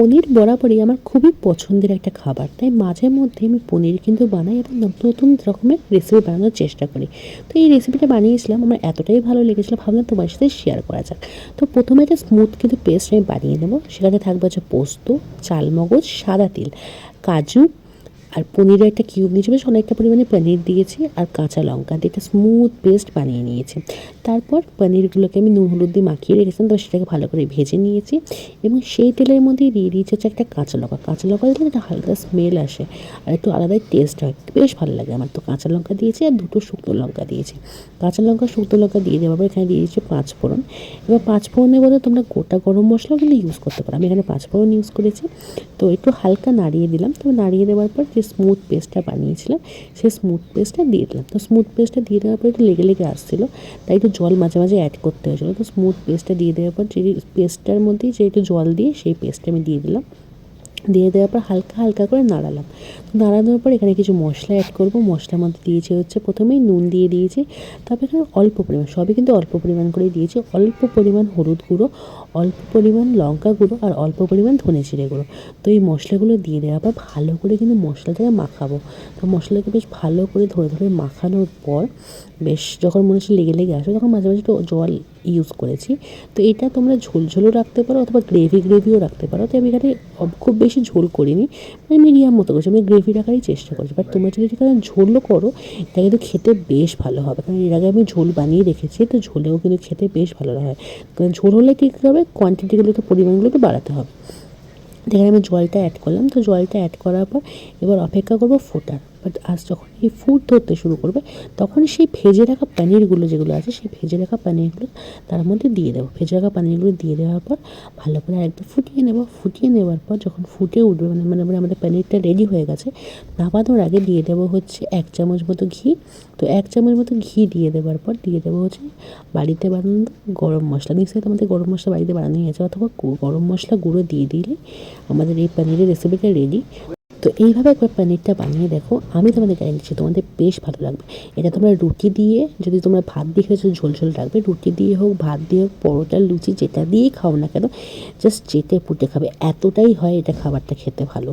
পনির বরাবরই আমার খুবই পছন্দের একটা খাবার। তাই মাঝে মধ্যে আমি পনির কিন্তু বানাই এবং নতুন রকমের রেসিপি বানানোর চেষ্টা করি। তো এই রেসিপিটা বানিয়েছিলাম, আমার এতটাই ভালো লেগেছিলো, ভাবলাম তোমার সাথে শেয়ার করা যাক। তো প্রথমে একটা স্মুথ কিন্তু পেস্ট আমি বানিয়ে নেব। সেখানে থাকবে হচ্ছে পোস্ত, চালমগজ, সাদা তিল, কাজু আর পনিরের একটা কিউব নিয়েছি বেশ অনেকটা পরিমাণে পনির দিয়েছি আর কাঁচা লঙ্কা দিয়ে একটা স্মুথ পেস্ট বানিয়ে নিয়েছি। তারপর পনিরগুলোকে আমি নুন হলুদ দিয়ে মাখিয়ে রেখেছিলাম, তো সেটাকে ভালো করে ভেজে নিয়েছি এবং সেই তেলের মধ্যে দিয়ে দিয়েছি হচ্ছে একটা কাঁচা লঙ্কা। কাঁচা লঙ্কা দিলে একটা হালকা স্মেল আসে আর একটু আলাদাই টেস্ট হয়। বেশ ভালো লাগে আমার। তো কাঁচা লঙ্কা দিয়েছি আর দুটো শুকনো লঙ্কা দিয়েছি। কাঁচা লঙ্কা, শুকনো লঙ্কা দিয়ে দেওয়ার পর এখানে দিয়ে দিয়েছি পাঁচ ফোড়ন। এবার পাঁচ ফোড়নের বদলে তোমরা গোটা গরম মশলাগুলো ইউজ করতে পারো। আমি এখানে পাঁচ ফোড়ন ইউজ করেছি। তো একটু হালকা নাড়িয়ে দিলাম। তো নাড়িয়ে দেওয়ার পর স্মুথ পেস্টটা বানিয়েছিলাম সেই স্মুথ পেস্টটা দিয়ে দিলাম। তো স্মুথ পেস্টটা দিয়ে দেওয়ার পর একটু লেগে লেগে আসছিল, তাই একটু জল মাঝে মাঝে অ্যাড করতে হয়েছিলো। তো স্মুথ পেস্টটা দিয়ে দেওয়ার পর যে পেস্টটার মধ্যেই যে একটু জল দিয়ে সেই পেস্টটা আমি দিয়ে দিলাম। দিয়ে দেওয়ার পর হালকা হালকা করে নাড়ালাম। নাড়ানোর পর এখানে কিছু মশলা অ্যাড করব। মশলার মধ্যে দিয়েছি হচ্ছে প্রথমেই নুন দিয়ে দিয়েছি। তারপর এখানে অল্প পরিমাণ, সবই কিন্তু অল্প পরিমাণ করে দিয়েছি। অল্প পরিমাণ হলুদ গুঁড়ো, অল্প পরিমাণ লঙ্কা গুঁড়ো আর অল্প পরিমাণ ধনে জিরে গুঁড়ো। তো এই মশলাগুলো দিয়ে দেওয়ার পর ভালো করে কিন্তু মশলাটাকে মাখাবো। তো মশলাকে বেশ ভালো করে ধরে ধরে মাখানোর পর, বেশ যখন মনে হচ্ছে লেগে লেগে আসবে, তখন মাঝে মাঝে একটু জল ইউজ করেছি। তো এটা তোমরা ঝোল ঝোলও রাখতে পারো অথবা গ্রেভি গ্রেভিও রাখতে পারো। তো আমি এখানে খুব বেশি ঝোল করিনি। মানে মিডিয়াম মতো করেছি। আমি গ্রেভি রাখারই চেষ্টা করছি। বাট তোমরা যদি এখানে ঝোলও করো, এটা কিন্তু খেতে বেশ ভালো হবে। কারণ এর আগে আমি ঝোল বানিয়ে রেখেছি, তো ঝোলেও কিন্তু খেতে বেশ ভালো হয়। কারণ ঝোল হলে কী হবে? কোয়ান্টিটিগুলো কোয়ান্টিটিগুলোকে পরিমাণগুলোকে বাড়াতে হবে। এখানে আমি জলটা অ্যাড করলাম। তো জলটা অ্যাড করার পর এবার অপেক্ষা করব ফোটার। বাট আজ যখন এই ফুট ধরতে শুরু করবে, তখন সেই ভেজে রাখা পনিরগুলো যেগুলো আছে, সেই ভেজে রাখা পানিরগুলো তার মধ্যে দিয়ে দেবো। ভেজে রাখা পানিরগুলো দিয়ে দেওয়ার পর ভালো করে একদম ফুটিয়ে নেব। ফুটিয়ে নেওয়ার পর যখন ফুটে উঠবে মানে মানে মানে আমাদের পনিরটা রেডি হয়ে গেছে, নামানোর আগে দিয়ে দেবো হচ্ছে এক চামচ মতো ঘি। তো এক চামচ মতো ঘি দিয়ে দেওয়ার পর দিয়ে দেবো হচ্ছে বাড়িতে বানানো গরম মশলা। নিশ্চয়ই তোমাদের গরম মশলা বাড়িতে বানানোই আছে, অথবা গু- গরম মশলা গুঁড়ো দিয়ে দিলে আমাদের এই পনিরের রেসিপিটা রেডি তো এইভাবে একবার পনিরটা বানিয়ে দেখো। আমি তোমাদের গ্যারেন্টি দিচ্ছি, তোমাদের বেশ ভালো লাগবে। এটা তোমরা রুটি দিয়ে, যদি তোমরা ভাত দিয়ে খেয়েছো, ঝোল ঝোল রাখবে রুটি দিয়ে হোক, ভাত দিয়ে হোক, পরোটা, লুচি, যেটা দিয়েই খাও না কেন জাস্ট চেটে পুটে খাবে। এতটাই হয় এটা খাবারটা খেতে ভালো।